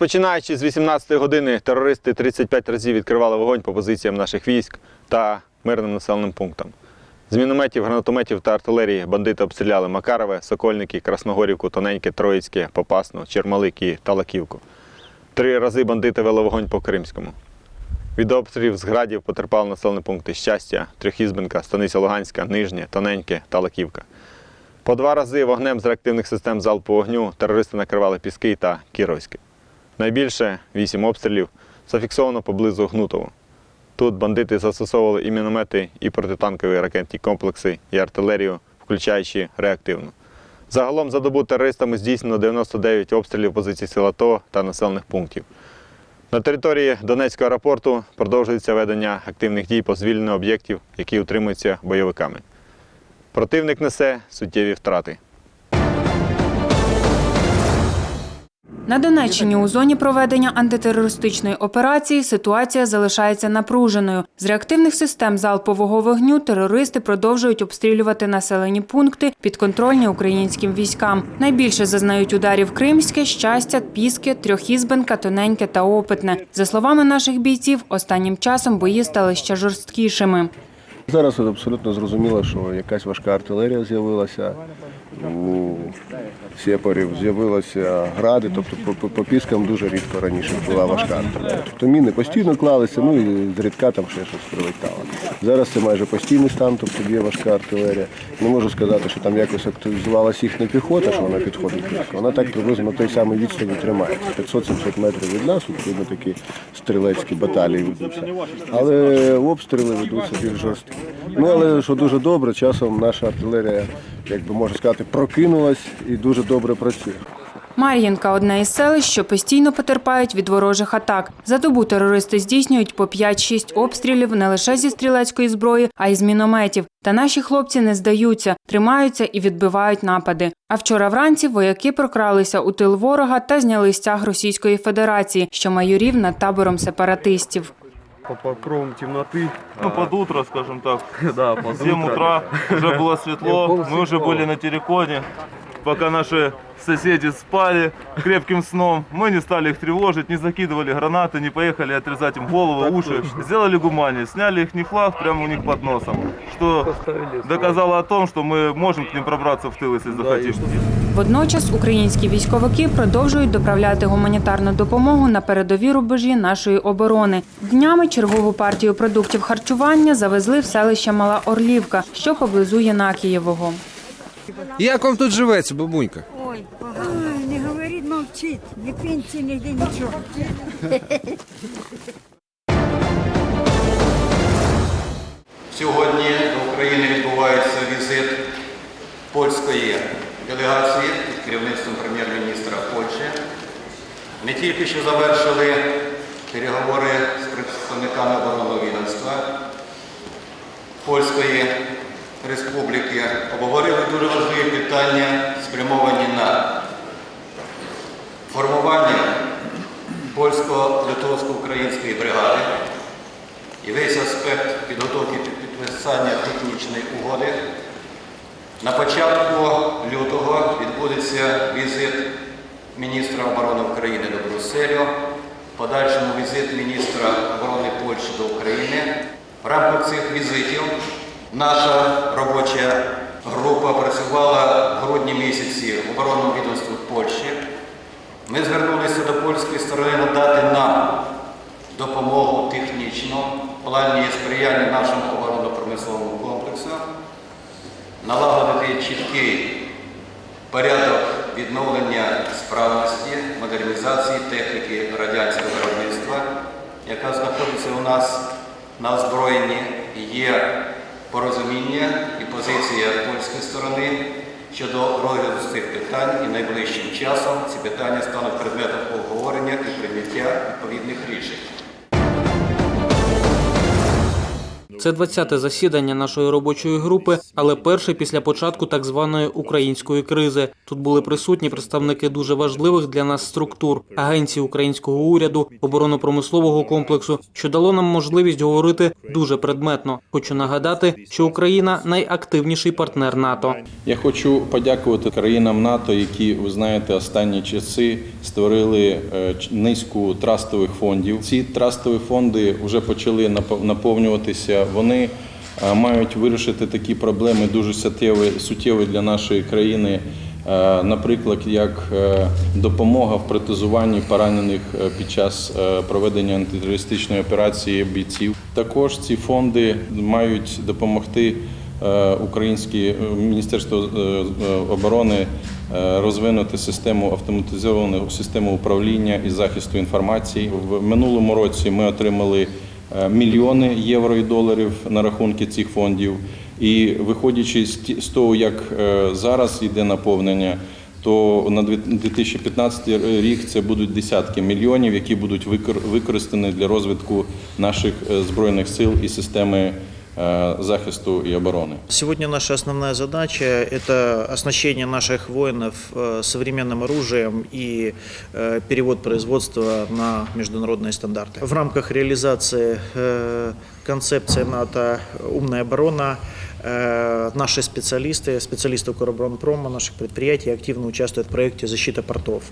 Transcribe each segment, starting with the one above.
Розпочинаючи з 18-ї години, терористи 35 разів відкривали вогонь по позиціям наших військ та мирним населеним пунктам. З мінометів, гранатометів та артилерії бандити обстріляли Макарове, Сокольники, Красногорівку, Тоненьке, Троїцьке, Попасну, Чермалик і Талаківку. Три рази бандити вели вогонь по Кримському. Від обстрілів з градів потерпали населені пункти Щастя, Трьохізбенка, Станиця Луганська, Нижнє, Тоненьке, Талаківка. По два рази вогнем з реактивних систем залпового вогню терористи накривали Піски та Кіровське. Найбільше вісім обстрілів зафіксовано поблизу Гнутово. Тут бандити застосовували і міномети, і протитанкові ракетні комплекси, і артилерію, включаючи реактивну. Загалом за добу терористами здійснено 99 обстрілів позицій сил АТО та населених пунктів. На території Донецького аеропорту продовжується ведення активних дій по звільненню об'єктів, які утримуються бойовиками. Противник несе суттєві втрати. На Донеччині у зоні проведення антитерористичної операції ситуація залишається напруженою. З реактивних систем залпового вогню терористи продовжують обстрілювати населені пункти, підконтрольні українським військам. Найбільше зазнають ударів Кримське, Щастя, Піски, Трьохізбенка, Тоненьке та Опитне. За словами наших бійців, останнім часом бої стали ще жорсткішими. Зараз абсолютно зрозуміло, що якась важка артилерія з'явилася у сепарів, з'явилися гради, тобто по, по, по піскам дуже рідко раніше була важка артилерія. Тобто міни постійно клалися, ну і зрідка там ще щось прилетало. Зараз це майже постійний стан, тобто є важка артилерія. Не можу сказати, що там якось активізувалася їхня піхота, що вона підходить близько. Вона так приблизно на той самий відстані тримається. 500-700 метрів від нас, відповідно такі стрілецькі баталії ведуться. Але обстріли ведуться більш жорсткі. Ну але що дуже добре, часом наша артилерія, як би можна сказати, прокинулась і дуже добре працює. Мар'їнка – одне із селищ, що постійно потерпають від ворожих атак. За добу терористи здійснюють по 5-6 обстрілів не лише зі стрілецької зброї, а й з мінометів. Та наші хлопці не здаються, тримаються і відбивають напади. А вчора вранці вояки прокралися у тил ворога та зняли стяг Російської Федерації, що майорів над табором сепаратистів. по покровам темноты. Ну, под утро, скажем так. Да, под В 7 утро. утра уже было светло, мы уже были на терриконе. Пока наши соседи спали крепким сном, мы не стали их тревожить, не закидывали гранаты, не поехали отрезать им головы, уши. Сделали гумани, сняли их не флаг прямо у них под носом, что доказало о том, что мы можем к ним пробраться в тыл, если захотим. Водночас українські військовики продовжують доправляти гуманітарну допомогу на передові рубежі нашої оборони. Днями чергову партію продуктів харчування завезли в селище Мала Орлівка, що поблизу Єнакієвого. Як вам тут живеться, бабунька? Ой, Ой, не говорить, мовчить. Ні пенсії, ніде нічого. Сьогодні до України відбувається візит польської делегації під керівництвом прем'єр-міністра Польщі. Ми тільки що завершили переговори з представниками оборонного відомства Польської Республіки. Обговорили дуже важливі питання, спрямовані на формування польсько-литовсько-української бригади і весь аспект підготовки під підписання технічної угоди. На початку лютого відбудеться візит міністра оборони України до Брюсселю, подальшому візит міністра оборони Польщі до України. В рамках цих візитів наша робоча група працювала в грудні місяці в оборонному відомстві Польщі. Ми звернулися до польської сторони надати нам допомогу технічну в плані сприяння нашому оборонно-промисловому комплексу, налагодити чіткий порядок відновлення справності, модернізації техніки радянського виробництва, яка знаходиться у нас на озброєнні. Є порозуміння і позиція польської сторони щодо розгляду цих питань і найближчим часом ці питання стануть предметом обговорення і прийняття відповідних рішень. Це 20-те засідання нашої робочої групи, але перше після початку так званої української кризи. Тут були присутні представники дуже важливих для нас структур, агенції українського уряду, оборонно-промислового комплексу, що дало нам можливість говорити дуже предметно. Хочу нагадати, що Україна найактивніший партнер НАТО. Я хочу подякувати країнам НАТО, які ви знаєте, останні часи створили е, низку трастових фондів. Ці трастові фонди вже почали напов- наповнюватися. Вони е, мають вирішити такі проблеми дуже суттєві, суттєві для нашої країни. Е, Наприклад, як е, допомога в протезуванні поранених під час проведення антитерористичної операції бійців. Також ці фонди мають допомогти е, українські е, Міністерство оборони розвинути систему автоматизовану систему управління і захисту інформації. В минулому році ми отримали мільйони євро і доларів на рахунки цих фондів. І виходячи з того, як е, зараз йде наповнення, то на дві- 2015 рік це будуть десятки мільйонів, які будуть викор- використані для розвитку наших е, збройних сил і системи е, захисту і оборони. Сегодня наша основная задача – это оснащение наших воинов э, современным оружием и э, перевод производства на международные стандарты. В рамках реализации э, концепции НАТО «Умная оборона» э, наши специалисты, специалисты Укроборонпрома, наших предприятий активно участвуют в проекте «Защита портов»,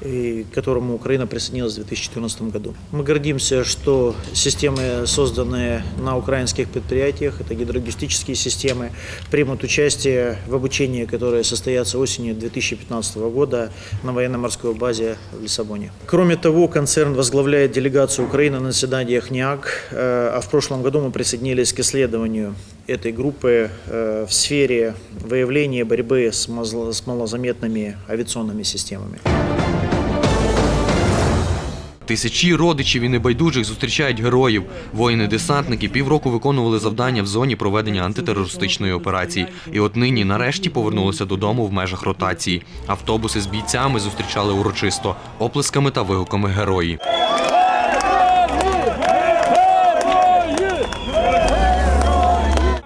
и к которому Украина присоединилась в 2014 году. Мы гордимся, что системы, созданные на украинских предприятиях, это гидрологистические системы, примут участие в обучении, которое состоится осенью 2015 года на военно-морской базе в Лиссабоне. Кроме того, концерн возглавляет делегацию Украины на заседаниях НИАК, э, а в прошлом году мы присоединились к исследованию этой группы э, в сфере выявления и борьбы с мазл- с малозаметными авиационными системами. Тисячі родичів і небайдужих зустрічають героїв. Воїни-десантники півроку виконували завдання в зоні проведення антитерористичної операції. І от нині нарешті повернулися додому в межах ротації. Автобуси з бійцями зустрічали урочисто оплесками та вигуками герої.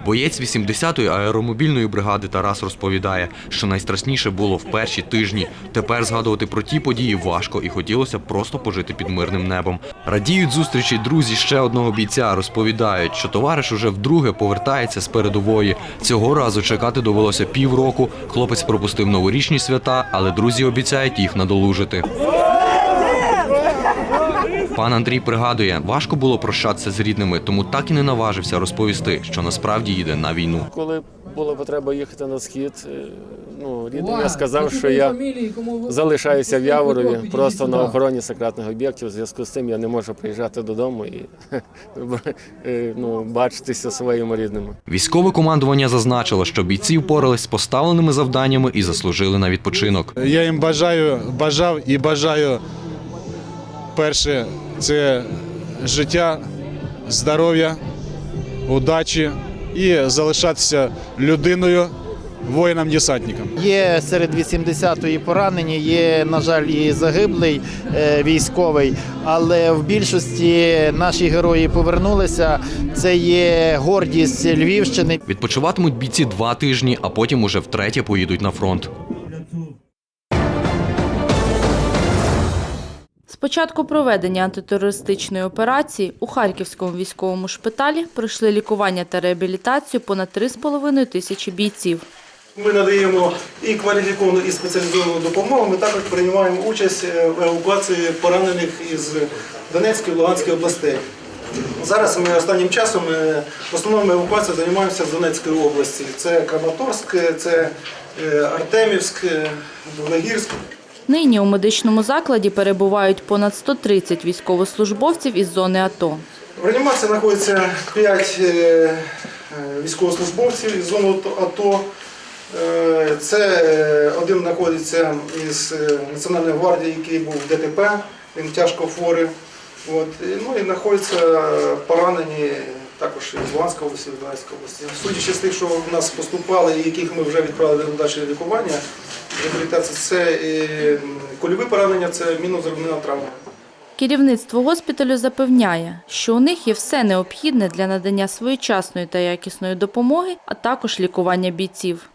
Боєць 80-ї аеромобільної бригади Тарас розповідає, що найстрашніше було в перші тижні. Тепер згадувати про ті події важко і хотілося просто пожити під мирним небом. Радіють зустрічі друзі ще одного бійця. Розповідають, що товариш уже вдруге повертається з передової. Цього разу чекати довелося півроку. Хлопець пропустив новорічні свята, але друзі обіцяють їх надолужити. Пан Андрій пригадує, важко було прощатися з рідними, тому так і не наважився розповісти, що насправді їде на війну. Коли була потреба їхати на схід, е, ну, рідним я сказав, що я залишаюся в Яворові, просто на охороні секретних об'єктів. У зв'язку з цим я не можу приїжджати додому і е, ну, бачитися своїми рідними. Військове командування зазначило, що бійці впорались з поставленими завданнями і заслужили на відпочинок. Я їм бажаю, бажав і бажаю перше це життя, здоров'я, удачі і залишатися людиною, воїном-десантником. Є серед 80-ї поранені, є, на жаль, і загиблий е, військовий, але в більшості наші герої повернулися. Це є гордість Львівщини. Відпочиватимуть бійці два тижні, а потім уже втретє поїдуть на фронт. З початку проведення антитерористичної операції у Харківському військовому шпиталі пройшли лікування та реабілітацію понад 3,5 тисячі бійців. Ми надаємо і кваліфіковану, і спеціалізовану допомогу. Ми також приймаємо участь е, в евакуації поранених із Донецької і Луганської областей. Зараз ми останнім часом е, в основному евакуацією займаємося в Донецькій області. Це Краматорськ, це е, Артемівськ, е, Долгогірськ. Нині у медичному закладі перебувають понад 130 військовослужбовців із зони АТО. В реанімації знаходиться 5 військовослужбовців із зони АТО. Е, Це е, один знаходиться із е, Національної гвардії, який був в ДТП, він тяжко хворий. От. Ну і знаходяться поранені також із Луганської області, Донецької області. Судячи з тих, що в нас поступали і яких ми вже відправили на далі лікування, реабілітація, це і кульові поранення, це мінозервна травма. Керівництво госпіталю запевняє, що у них є все необхідне для надання своєчасної та якісної допомоги, а також лікування бійців.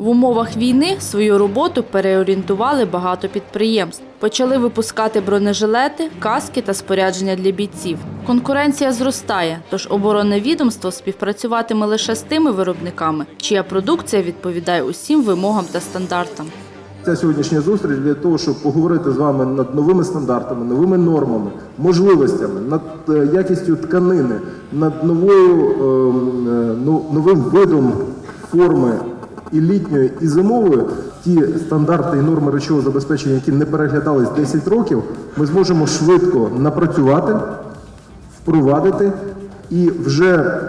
В умовах війни свою роботу переорієнтували багато підприємств. Почали випускати бронежилети, каски та спорядження для бійців. Конкуренція зростає, тож оборонне відомство співпрацюватиме лише з тими виробниками, чия продукція відповідає усім вимогам та стандартам. Ця сьогоднішня зустріч для того, щоб поговорити з вами над новими стандартами, новими нормами, можливостями, над е, якістю тканини, над новою ем, е, ну, новим видом форми і літньої, і зимової. Ті стандарти і норми речового забезпечення, які не переглядались 10 років, ми зможемо швидко напрацювати, впровадити і вже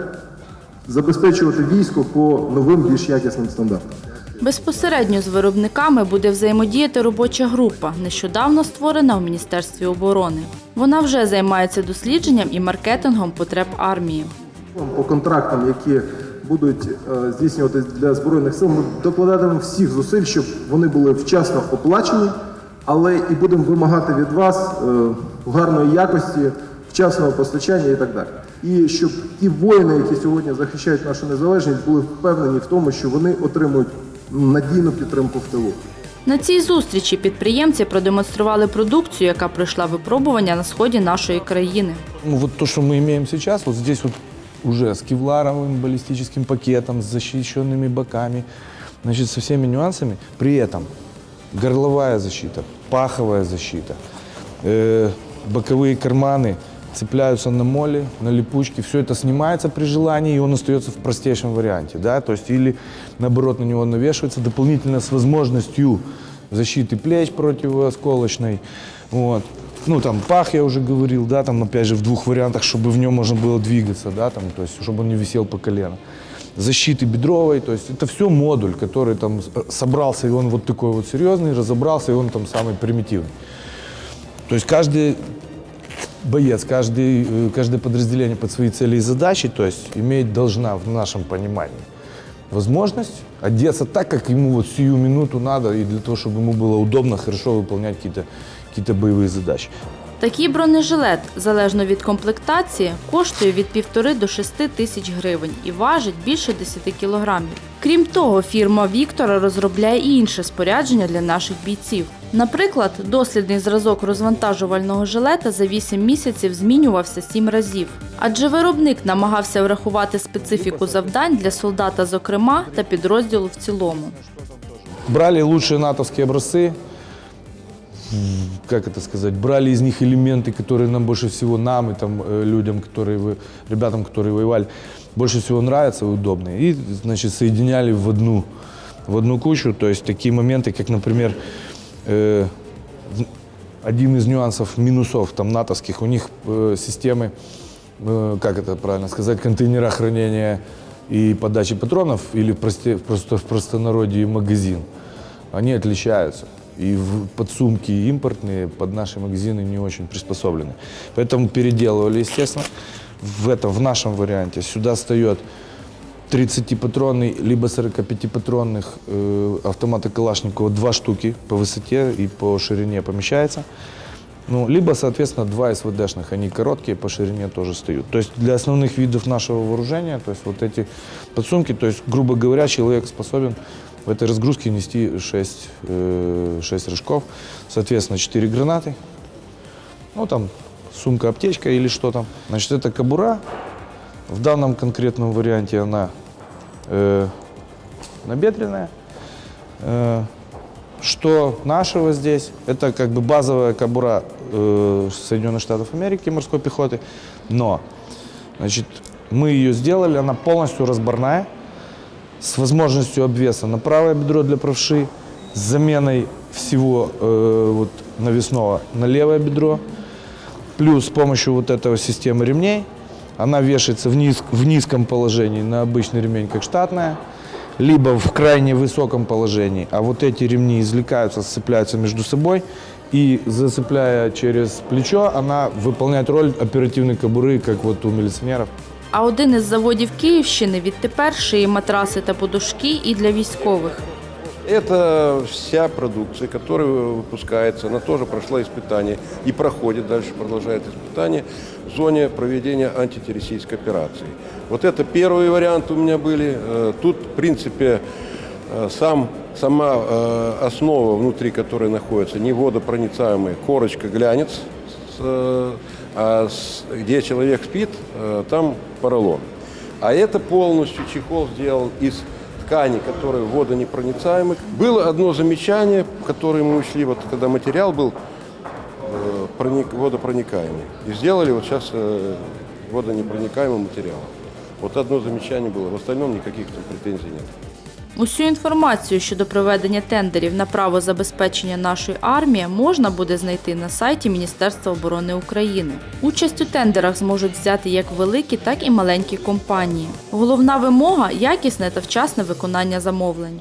забезпечувати військо по новим більш якісним стандартам. Безпосередньо з виробниками буде взаємодіяти робоча група, нещодавно створена у Міністерстві оборони. Вона вже займається дослідженням і маркетингом потреб армії. По контрактам, які будуть е, здійснюватись для збройних сил, ми докладатимемо всіх зусиль, щоб вони були вчасно оплачені, але і будемо вимагати від вас е, гарної якості, вчасного постачання і так далі. І щоб ті воїни, які сьогодні захищають нашу незалежність, були впевнені в тому, що вони отримують надійну підтримку в тилу. На цій зустрічі підприємці продемонстрували продукцію, яка пройшла випробування на сході нашої країни. Ну, вот то, что мы имеем сейчас, вот здесь вот уже с кевларовым баллистическим пакетом, с защищенными боками, значит, со всеми нюансами. При этом горловая защита, паховая защита, э, боковые карманы цепляются на моли, на липучки. Все это снимается при желании, и он остается в простейшем варианте. Да? То есть или, наоборот, на него навешивается дополнительно с возможностью защиты плеч противоосколочной. Вот. Ну, там, пах, я уже говорил, да, там, опять же, в двух вариантах, чтобы в нем можно было двигаться, да, там, то есть, чтобы он не висел по колено. Защиты бедровой, то есть, это все модуль, который там с- собрался, и он вот такой вот серьезный, разобрался, и он там самый примитивный. То есть, каждый боец, каждый, э, каждое подразделение под свои цели и задачи, то есть, иметь должна в нашем понимании возможность одеться так, как ему вот сию минуту надо, и для того, чтобы ему было удобно, хорошо выполнять какие-то какие боевые задачи. Такий бронежилет, залежно від комплектації, коштує від півтори до шести тисяч гривень і важить більше 10 кілограмів. Крім того, фірма Віктора розробляє і інше спорядження для наших бійців. Наприклад, дослідний зразок розвантажувального жилета за 8 місяців змінювався 7 разів. Адже виробник намагався врахувати специфіку завдань для солдата, зокрема, та підрозділу в цілому. Брали лучшие натовские образцы, как это сказать, брали из них элементы, которые нам больше всего, нам и там э, людям, которые, ребятам, которые воевали, больше всего нравятся и удобные. И, значит, соединяли в одну, в одну кучу. То есть такие моменты, как, например, э, один из нюансов, минусов там натовских, у них э, системы, э, как это правильно сказать, контейнера хранения и подачи патронов, или в просто в простонародье магазин, они отличаются. И подсумки импортные под наши магазины не очень приспособлены. Поэтому переделывали, естественно. В этом, в нашем варианте сюда встает 30-патронный, либо 45-патронных э, автомата Калашникова два штуки по высоте и по ширине помещается. Ну, либо, соответственно, два СВДшных, они короткие, по ширине тоже стоят. То есть для основных видов нашего вооружения, то есть вот эти подсумки, то есть, грубо говоря, человек способен в этой разгрузке нести 6, э, 6 рожков, соответственно, 4 гранаты, ну, там, сумка-аптечка или что там. Значит, это кобура. В данном конкретном варианте она э, набедренная. Э, что нашего здесь, это как бы базовая кобура э, Соединенных Штатов Америки морской пехоты, но значит, мы ее сделали, она полностью разборная, с возможностью обвеса на правое бедро для правши, с заменой всего э, вот, навесного на левое бедро, плюс с помощью вот этого системы ремней она вешается в, низ- в низком положении на обычный ремень, как штатная, либо в крайне высоком положении, а вот эти ремни извлекаются, сцепляются между собой, и зацепляя через плечо, она выполняет роль оперативной кобуры, как вот у милиционеров. А один із заводів Київщини відтепер шиє матраси та подушки і для військових. Это вся продукция, которая выпускается, она тоже прошла испытание и проходит, дальше продолжает испытание в зоне проведения антитеррористической операции. Вот это первые варианты у меня были. Э, Тут, в принципе, э, сам, сама э, основа внутри которой находится не водопроницаемая, корочка глянец, с, э, а с- где человек спит, э, там поролон. А это полностью чехол сделан из ткани, которые водонепроницаемых. Было одно замечание, которое мы учли, вот когда материал был э, проник- водопроникаемый. И сделали вот сейчас э, водонепроникаемый материал. Вот одно замечание было, в остальном никаких там претензий нет. Усю інформацію щодо проведення тендерів на право забезпечення нашої армії можна буде знайти на сайті Міністерства оборони України. Участь у тендерах зможуть взяти як великі, так і маленькі компанії. Головна вимога якісне та вчасне виконання замовлень.